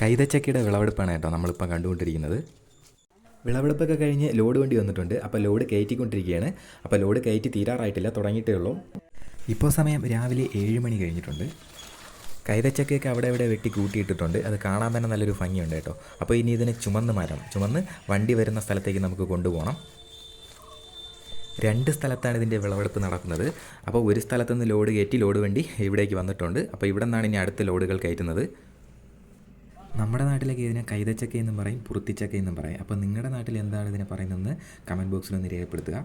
കൈതച്ചക്കയുടെ വിളവെടുപ്പാണ് കേട്ടോ നമ്മളിപ്പോൾ കണ്ടുകൊണ്ടിരിക്കുന്നത്. വിളവെടുപ്പൊക്കെ കഴിഞ്ഞ് ലോഡ് വണ്ടി വന്നിട്ടുണ്ട്. അപ്പോൾ ലോഡ് കയറ്റിക്കൊണ്ടിരിക്കുകയാണ്. അപ്പോൾ ലോഡ് കയറ്റി തീരാറായിട്ടില്ല. തുടങ്ങിയിട്ടേ ഉള്ളൂ. ഇപ്പോൾ സമയം രാവിലെ ഏഴ് മണി കഴിഞ്ഞിട്ടുണ്ട്. കൈതച്ചക്കയൊക്കെ അവിടെ ഇവിടെ വെട്ടി കൂട്ടിയിട്ടിട്ടുണ്ട്. അത് കാണാൻ തന്നെ നല്ലൊരു ഭംഗിയുണ്ട് കേട്ടോ. അപ്പോൾ ഇനി ഇതിനെ ചുമന്ന് മരം ചുമന്ന് വണ്ടി വരുന്ന സ്ഥലത്തേക്ക് നമുക്ക് കൊണ്ടുപോകണം. രണ്ട് സ്ഥലത്താണ് ഇതിന്റെ വിളവെടുപ്പ് നടക്കുന്നത്. അപ്പോൾ ഒരു സ്ഥലത്തുനിന്ന് ലോഡ് കയറ്റി ലോഡ് വണ്ടി ഇവിടേക്ക് വന്നിട്ടുണ്ട്. അപ്പോൾ ഇവിടെ നിന്നാണ് ഇനി അടുത്ത ലോഡുകൾ കയറ്റുന്നത്. നമ്മുടെ നാട്ടിലൊക്കെ ഇതിനെ കൈതച്ചക്ക എന്നും പറയും പുറത്തിച്ചക്ക എന്നും പറയും. അപ്പോൾ നിങ്ങളുടെ നാട്ടിൽ എന്താണ് ഇതിനെ പറയുന്നതെന്ന് കമന്റ് ബോക്സിൽ ഒന്ന് രേഖപ്പെടുത്തുക.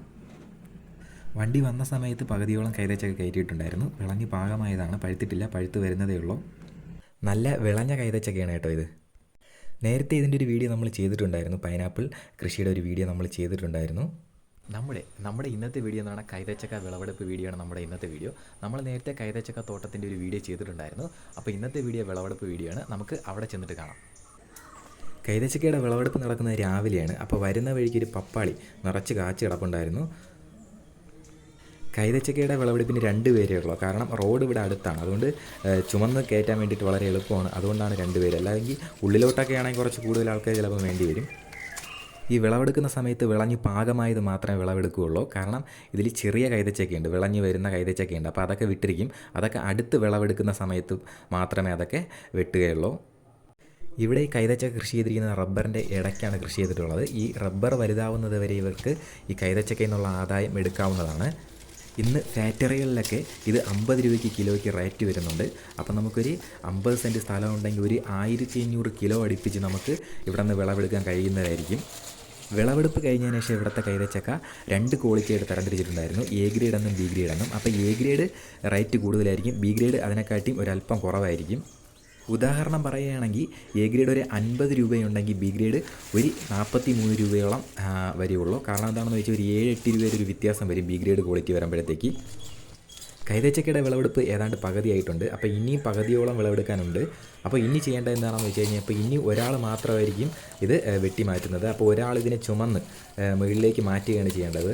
വണ്ടി വന്ന സമയത്ത് പകുതിയോളം കൈതച്ചക്ക കയറ്റിയിട്ടുണ്ടായിരുന്നു. വിളഞ്ഞ് പാകമായതാണ്. പഴുത്തിട്ടില്ല പഴുത്ത് വരുന്നതേ ഉള്ളൂ. നല്ല വിളഞ്ഞ കൈതച്ചക്കയാണ് കേട്ടോ ഇത്. നേരത്തെ ഇതിന്റെ ഒരു വീഡിയോ നമ്മൾ ചെയ്തിട്ടുണ്ടായിരുന്നു. പൈനാപ്പിൾ കൃഷിയുടെ ഒരു വീഡിയോ നമ്മൾ ചെയ്തിട്ടുണ്ടായിരുന്നു. നമ്മുടെ നമ്മുടെ ഇന്നത്തെ വീഡിയോ എന്ന് പറഞ്ഞാൽ കൈതച്ചക്ക വിളവെടുപ്പ് വീഡിയോ ആണ് നമ്മുടെ ഇന്നത്തെ വീഡിയോ നമ്മൾ നേരത്തെ കൈതച്ചക്ക തോട്ടത്തിന്റെ ഒരു വീഡിയോ ചെയ്തിട്ടുണ്ടായിരുന്നു. അപ്പോൾ ഇന്നത്തെ വീഡിയോ വിളവെടുപ്പ് വീഡിയോ ആണ്. നമുക്ക് അവിടെ ചെന്നിട്ട് കാണാം. കൈതച്ചക്കയുടെ വിളവെടുപ്പ് നടക്കുന്നത് രാവിലെയാണ്. അപ്പോൾ വരുന്ന വഴിക്ക് ഒരു പപ്പാളി നിറച്ച് കാച്ചു കിടപ്പുണ്ടായിരുന്നു. കൈതച്ചക്കയുടെ വിളവെടുപ്പിന് രണ്ട് പേരേ ഉള്ളൂ. കാരണം റോഡ് ഇവിടെ അടുത്താണ്. അതുകൊണ്ട് ചുമന്ന് കയറ്റാൻ വേണ്ടിയിട്ട് വളരെ എളുപ്പമാണ്. അതുകൊണ്ടാണ് രണ്ട് പേര്. അല്ലെങ്കിൽ ഉള്ളിലോട്ടൊക്കെ ആണെങ്കിൽ കുറച്ച് കൂടുതൽ ആൾക്കാർ ചിലപ്പോൾ വേണ്ടി വരും. ഈ വിളവെടുക്കുന്ന സമയത്ത് വിളഞ്ഞ് പാകമായത് മാത്രമേ വിളവെടുക്കുകയുള്ളൂ. കാരണം ഇതിൽ ചെറിയ കൈതച്ചക്കയുണ്ട് വിളഞ്ഞ് വരുന്ന കൈതച്ചക്കയുണ്ട് അപ്പോൾ അതൊക്കെ വിട്ടിരിക്കും. അതൊക്കെ അടുത്ത് വിളവെടുക്കുന്ന സമയത്ത് മാത്രമേ അതൊക്കെ വെട്ടുകയുള്ളൂ. ഇവിടെ ഈ കൈതച്ച കൃഷി ചെയ്തിരിക്കുന്ന റബ്ബറിന്റെ ഇടയ്ക്കാണ് കൃഷി ചെയ്തിട്ടുള്ളത്. ഈ റബ്ബർ വലുതാവുന്നത് വരെ ഇവർക്ക് ഈ കൈതച്ചക്കയിൽ നിന്നുള്ള ആദായം എടുക്കാവുന്നതാണ്. ഇന്ന് ഫാക്ടറികളിലൊക്കെ ഇത് അമ്പത് രൂപയ്ക്ക് കിലോയ്ക്ക് റേറ്റ് വരുന്നുണ്ട്. അപ്പോൾ നമുക്കൊരു അമ്പത് സെന്റ് സ്ഥലം ഉണ്ടെങ്കിൽ ഒരു ആയിരത്തി അഞ്ഞൂറ് കിലോ അടുപ്പിച്ച് നമുക്ക് ഇവിടെ നിന്ന് വിളവെടുക്കാൻ കഴിയുന്നതായിരിക്കും. വിളവെടുപ്പ് കഴിഞ്ഞതിന് ശേഷം ഇവിടുത്തെ കൈതച്ചക്ക രണ്ട് ക്വാളിറ്റി ആയിട്ട് തരംതിരിച്ചിട്ടുണ്ടായിരുന്നു. എ ഗ്രേഡ് എന്നും ബി ഗ്രേഡ് എന്നും. അപ്പോൾ എ ഗ്രേഡ് റേറ്റ് കൂടുതലായിരിക്കും. ബി ഗ്രേഡ് അതിനെക്കാട്ടിയും ഒരല്പം കുറവായിരിക്കും. ഉദാഹരണം പറയുകയാണെങ്കിൽ എ ഗ്രേഡ് ഒരു അൻപത് രൂപയുണ്ടെങ്കിൽ ബി ഗ്രേഡ് ഒരു നാൽപ്പത്തി മൂന്ന് രൂപയോളം വരെയുള്ളൂ കാരണം എന്താണെന്ന് വെച്ചാൽ ഒരു ഏഴ് എട്ട് രൂപയുടെ ഒരു വ്യത്യാസം വരും ബി ഗ്രേഡ് ക്വാളിറ്റി വരുമ്പോഴത്തേക്ക്. കൈതച്ചക്കയുടെ വിളവെടുപ്പ് ഏതാണ്ട് പകുതിയായിട്ടുണ്ട് അപ്പോൾ ഇനിയും പകുതിയോളം വിളവെടുക്കാനുണ്ട്. അപ്പോൾ ഇനി ചെയ്യേണ്ടത് എന്താണെന്ന് വെച്ച് കഴിഞ്ഞാൽ ഇപ്പോൾ ഇനി ഒരാൾ മാത്രമായിരിക്കും ഇത് വെട്ടി മാറ്റുന്നത് അപ്പോൾ ഒരാൾ ഇതിനെ ചുമന്ന് മുകളിലേക്ക് മാറ്റുകയാണ് ചെയ്യേണ്ടത്.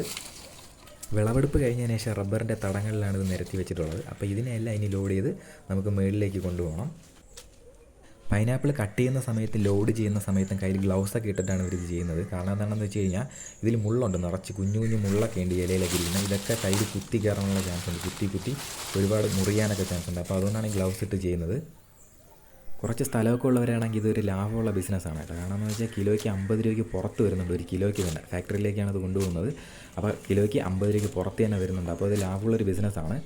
വിളവെടുപ്പ് കഴിഞ്ഞതിന് ശേഷം റബ്ബറിന്റെ തടങ്ങളിലാണ് ഇത് നിരത്തി വെച്ചിട്ടുള്ളത്. അപ്പോൾ ഇതിനെല്ലാം ഇനി ലോഡ് ചെയ്ത് നമുക്ക് മുകളിലേക്ക് കൊണ്ടുപോകണം. പൈനാപ്പിൾ കട്ട് ചെയ്യുന്ന സമയത്ത് ലോഡ് ചെയ്യുന്ന സമയത്തും കയ്യിൽ ഗ്ലൗസൊക്കെ ഇട്ടിട്ടാണ് ഇവർ ഇത് ചെയ്യുന്നത്. കാരണം എന്താണെന്ന് വെച്ച് കഴിഞ്ഞാൽ ഇതിൽ മുള്ളുണ്ട് നിറച്ച് കുഞ്ഞു കുഞ്ഞു മുള്ളൊക്കെ ഉണ്ട് ഇലയിലൊക്കെ ഇരിക്കുന്നത്. ഇതൊക്കെ കയ്യിൽ കുത്തി കയറാനുള്ള ചാൻസ് ഉണ്ട്. കുത്തി കുത്തി ഒരുപാട് മുറിയാനൊക്കെ ചാൻസ് ഉണ്ട്. അപ്പോൾ അതുകൊണ്ടാണ് ഈ ഗ്ലൗസ് ഇട്ട് ചെയ്യുന്നത്. കുറച്ച് സ്ഥലമൊക്കെ ഉള്ളവരാണെങ്കിൽ ഇതൊരു ലാഭമുള്ള ബിസിനസ്സാണ് കേട്ടോ കാരണം എന്ന് വെച്ചാൽ കിലോയ്ക്ക് അമ്പത് രൂപയ്ക്ക് പുറത്ത് വരുന്നുണ്ട് ഒരു കിലോയ്ക്ക് തന്നെ. ഫാക്ടറിയിലേക്കാണ് അത് കൊണ്ടുപോകുന്നത്. അപ്പോൾ കിലോയ്ക്ക് അമ്പത് രൂപയ്ക്ക് പുറത്ത് തന്നെ വരുന്നുണ്ട്. അപ്പോൾ ഇത് ലാഭമുള്ളൊരു ബിസിനസ്സാണ്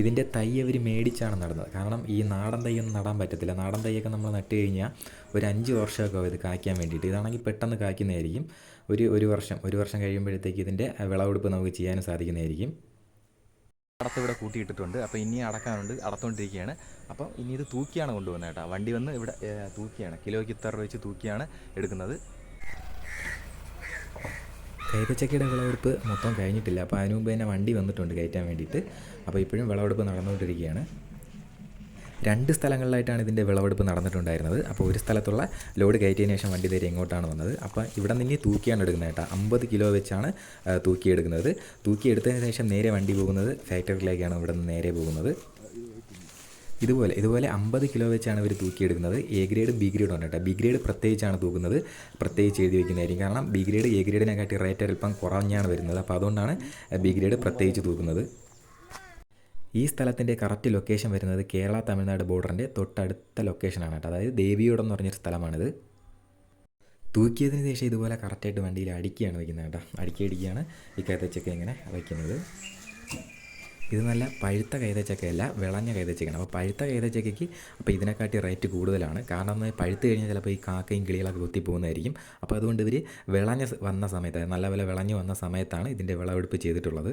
ഇതിന്റെ തൈ അവർ മേടിച്ചാണ് നടുന്നത്. കാരണം ഈ നാടൻ തൈയൊന്നും നടാൻ പറ്റത്തില്ല. നാടൻ തൈയൊക്കെ നമ്മൾ നട്ട് കഴിഞ്ഞാൽ ഒരു അഞ്ച് വർഷമൊക്കെ ഇത് കായ്ക്കാൻ വേണ്ടിയിട്ട്. ഇതാണെങ്കിൽ പെട്ടെന്ന് കായ്ക്കുന്നതായിരിക്കും. ഒരു ഒരു വർഷം ഒരു വർഷം കഴിയുമ്പോഴത്തേക്ക് ഇതിന്റെ വിളവെടുപ്പ് നമുക്ക് ചെയ്യാനും സാധിക്കുന്നതായിരിക്കും. അടത്ത് ഇവിടെ കൂട്ടിയിട്ടിട്ടുണ്ട്. അപ്പോൾ ഇനി അടക്കാനുണ്ട്. അടത്തുകൊണ്ടിരിക്കുകയാണ് അപ്പോൾ ഇനി ഇത് തൂക്കിയാണ് കൊണ്ടുപോകുന്നത് കേട്ടോ. വണ്ടി വന്ന് ഇവിടെ തൂക്കിയാണ്. കിലോയ്ക്ക് ഇത്ര രൂപ വെച്ച് തൂക്കിയാണ് എടുക്കുന്നത്. കൈതച്ചക്കയുടെ വിളവെടുപ്പ് മൊത്തം കഴിഞ്ഞിട്ടില്ല. അപ്പോൾ അതിനു മുമ്പ് തന്നെ വണ്ടി വന്നിട്ടുണ്ട് കയറ്റാൻ വേണ്ടിയിട്ട്. അപ്പോൾ ഇപ്പോഴും വിളവെടുപ്പ് നടന്നുകൊണ്ടിരിക്കുകയാണ്. രണ്ട് സ്ഥലങ്ങളിലായിട്ടാണ് ഇതിന്റെ വിളവെടുപ്പ് നടന്നിട്ടുണ്ടായിരുന്നത്. അപ്പോൾ ഒരു സ്ഥലത്തുള്ള ലോഡ് കയറ്റിയതിന് ശേഷം വണ്ടി നേരെ ഇങ്ങോട്ടാണ് വന്നത്. അപ്പോൾ ഇവിടെ നിന്ന് തൂക്കിയാണ് എടുക്കുന്നത് കേട്ടോ. അമ്പത് കിലോ വെച്ചാണ് തൂക്കിയെടുക്കുന്നത്. തൂക്കിയെടുത്തതിന് ശേഷം നേരെ വണ്ടി പോകുന്നത് ഫാക്ടറിയിലേക്കാണ് ഇവിടെ നിന്ന് നേരെ പോകുന്നത്. ഇതുപോലെ ഇതുപോലെ അമ്പത് കിലോ വെച്ചാണ് ഇവർ തൂക്കിയെടുക്കുന്നത്. എ ഗ്രേഡ് ബി ഗ്രേഡ് ഉണ്ട് കേട്ടോ ബി ഗ്രേഡ് പ്രത്യേകിച്ചാണ് തൂക്കുന്നത്. പ്രത്യേകിച്ച് എഴുതി വയ്ക്കുന്നതായിരിക്കും കാരണം ബി ഗ്രേഡ് എ ഗ്രേഡിനെക്കാട്ടി റേറ്റ് അല്പം കുറഞ്ഞാണ് വരുന്നത്. അപ്പോൾ അതുകൊണ്ടാണ് ബി ഗ്രേഡ് പ്രത്യേകിച്ച് തൂക്കുന്നത്. ഈ സ്ഥലത്തിന്റെ കറക്റ്റ് ലൊക്കേഷൻ വരുന്നത് കേരള തമിഴ്നാട് ബോർഡറിന്റെ തൊട്ടടുത്ത ലൊക്കേഷനാണ് കേട്ടോ. അതായത് ദേവിയോടം എന്ന് പറഞ്ഞൊരു സ്ഥലമാണിത്. തൂക്കിയതിന് ശേഷം ഇതുപോലെ കറക്റ്റായിട്ട് വണ്ടിയിൽ അടുക്കിയാണ് വയ്ക്കുന്നത് കേട്ടോ. അടുക്കി അടിക്കുകയാണ്. ഈ കൈതച്ചക്ക ഇങ്ങനെ വയ്ക്കുന്നത് ഇത് നല്ല പഴുത്ത കൈതച്ചക്കയല്ല വിളഞ്ഞ കൈതച്ചക്കയാണ്. അപ്പോൾ പഴുത്ത കൈതച്ചക്കയ്ക്ക് അപ്പോൾ ഇതിനെക്കാട്ടി റേറ്റ് കൂടുതലാണ്. കാരണം പഴുത്ത് കഴിഞ്ഞാൽ ചിലപ്പോൾ ഈ കാക്കയും കിളികളൊക്കെ കുത്തി പോകുന്നതായിരിക്കും. അപ്പോൾ അതുകൊണ്ട് ഇവർ വിളഞ്ഞ വന്ന സമയത്ത് നല്ല വില വിളഞ്ഞ് വന്ന സമയത്താണ് ഇതിന്റെ വിളവെടുപ്പ് ചെയ്തിട്ടുള്ളത്.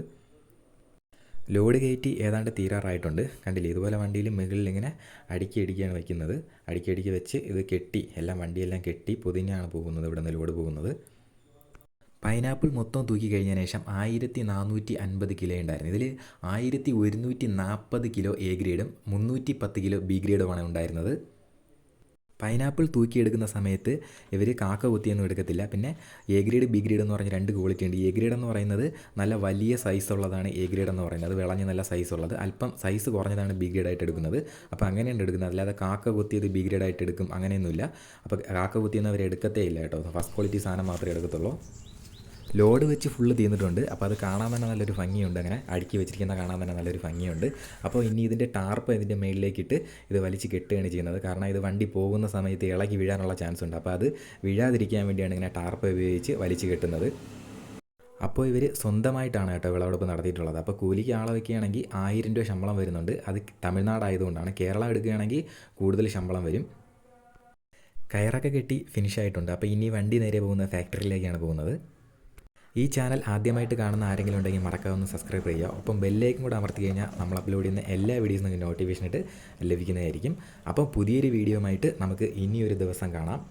ലോഡ് കയറ്റി ഏതാണ്ട് തീരാറായിട്ടുണ്ട്. കണ്ടില്ലേ? ഇതുപോലെ വണ്ടിയിൽ മുകളിൽ ഇങ്ങനെ അടുക്കി അടിക്കുകയാണ് വയ്ക്കുന്നത് അടുക്കി അടുക്കി വെച്ച് ഇത് കെട്ടി എല്ലാം വണ്ടിയെല്ലാം കെട്ടി പൊതിഞ്ഞാണ് പോകുന്നത് ഇവിടെ നിന്ന് ലോഡ് പോകുന്നത്. പൈനാപ്പിൾ മൊത്തം തൂക്കി കഴിഞ്ഞതിന് ശേഷം ആയിരത്തി നാനൂറ്റി അൻപത് കിലോ ഉണ്ടായിരുന്നു. ഇതിൽ ആയിരത്തി ഒരുന്നൂറ്റി നാൽപ്പത് കിലോ എ ഗ്രേഡും മുന്നൂറ്റി പത്ത് കിലോ ബി ഗ്രേഡുമാണ് ഉണ്ടായിരുന്നത്. പൈനാപ്പിൾ തൂക്കിയെടുക്കുന്ന സമയത്ത് ഇവർ കാക്ക കുത്തിയൊന്നും എടുക്കത്തില്ല. പിന്നെ എ ഗ്രേഡ് ബി ഗ്രേഡ് എന്ന് പറഞ്ഞ രണ്ട് ക്വാളിറ്റി ഉണ്ട്. എ ഗ്രേഡ് എന്ന് പറയുന്നത് നല്ല വലിയ സൈസ് ഉള്ളതാണ് എ ഗ്രേഡ് എന്ന് പറയുന്നത്. അത് വിളഞ്ഞ് നല്ല സൈസ് ഉള്ളത്. അല്പം സൈസ് കുറഞ്ഞതാണ് ബി ഗ്രേഡ് ആയിട്ട് എടുക്കുന്നത്. അപ്പോൾ അങ്ങനെയാണ് എടുക്കുന്നത്. അല്ലാതെ കാക്ക കുത്തിയത് ബി ഗ്രേഡ് ആയിട്ട് എടുക്കും അങ്ങനെയൊന്നുമില്ല. അപ്പോൾ കാക്ക കുത്തിയെന്ന് അവർ എടുക്കത്തേ ഇല്ല കേട്ടോ. ഫസ്റ്റ് ക്വാളിറ്റി സാധനം മാത്രമേ എടുക്കത്തുള്ളൂ. ലോഡ് വെച്ച് ഫുള്ള് തീർന്നിട്ടുണ്ട്. അപ്പോൾ അത് കാണാൻ തന്നെ നല്ലൊരു ഭംഗിയുണ്ട് അങ്ങനെ. അടുക്കി വെച്ചിരിക്കുന്ന കാണാൻ തന്നെ നല്ലൊരു ഭംഗിയുണ്ട്. അപ്പോൾ ഇനി ഇതിന്റെ ടാർപ്പ് ഇതിന്റെ മേളിലേക്കിട്ട് ഇത് വലിച്ച് കെട്ടുകയാണ് ചെയ്യുന്നത്. കാരണം ഇത് വണ്ടി പോകുന്ന സമയത്ത് ഇളകി വീഴാനുള്ള ചാൻസ് ഉണ്ട്. അപ്പോൾ അത് വീഴാതിരിക്കാൻ വേണ്ടിയാണ് ഇങ്ങനെ ടാർപ്പ് ഉപയോഗിച്ച് വലിച്ച് കെട്ടുന്നത്. അപ്പോൾ ഇവർ സ്വന്തമായിട്ടാണ് കേട്ടോ വിളവെടുപ്പ് നടത്തിയിട്ടുള്ളത്. അപ്പോൾ കൂലിക്ക് ആളെ വയ്ക്കുകയാണെങ്കിൽ ആയിരം രൂപ ശമ്പളം വരുന്നുണ്ട്. അത് തമിഴ്നാട് ആയതുകൊണ്ടാണ് കേരളം എടുക്കുകയാണെങ്കിൽ കൂടുതൽ ശമ്പളം വരും. കയറൊക്കെ കെട്ടി ഫിനിഷ് ആയിട്ടുണ്ട്. അപ്പോൾ ഇനി വണ്ടി നേരെ പോകുന്ന ഫാക്ടറിയിലേക്കാണ് പോകുന്നത്. ഈ ചാനൽ ആദ്യമായിട്ട് കാണുന്ന ആരെങ്കിലും ഉണ്ടെങ്കിൽ മറക്കാതെ ഒന്ന് സബ്സ്ക്രൈബ് ചെയ്യുക. ഒപ്പം ബെല്ലേക്കും കൂടെ അമർത്തി കഴിഞ്ഞാൽ നമ്മൾ അപ്ലോഡ് ചെയ്യുന്ന എല്ലാ വീഡിയോസും നിങ്ങൾക്ക് നോട്ടിഫിക്കേഷൻ ഇട്ട് ലഭിക്കുന്നതായിരിക്കും. അപ്പോൾ പുതിയൊരു വീഡിയോയുമായിട്ട് നമുക്ക് ഇനിയൊരു ദിവസം കാണാം.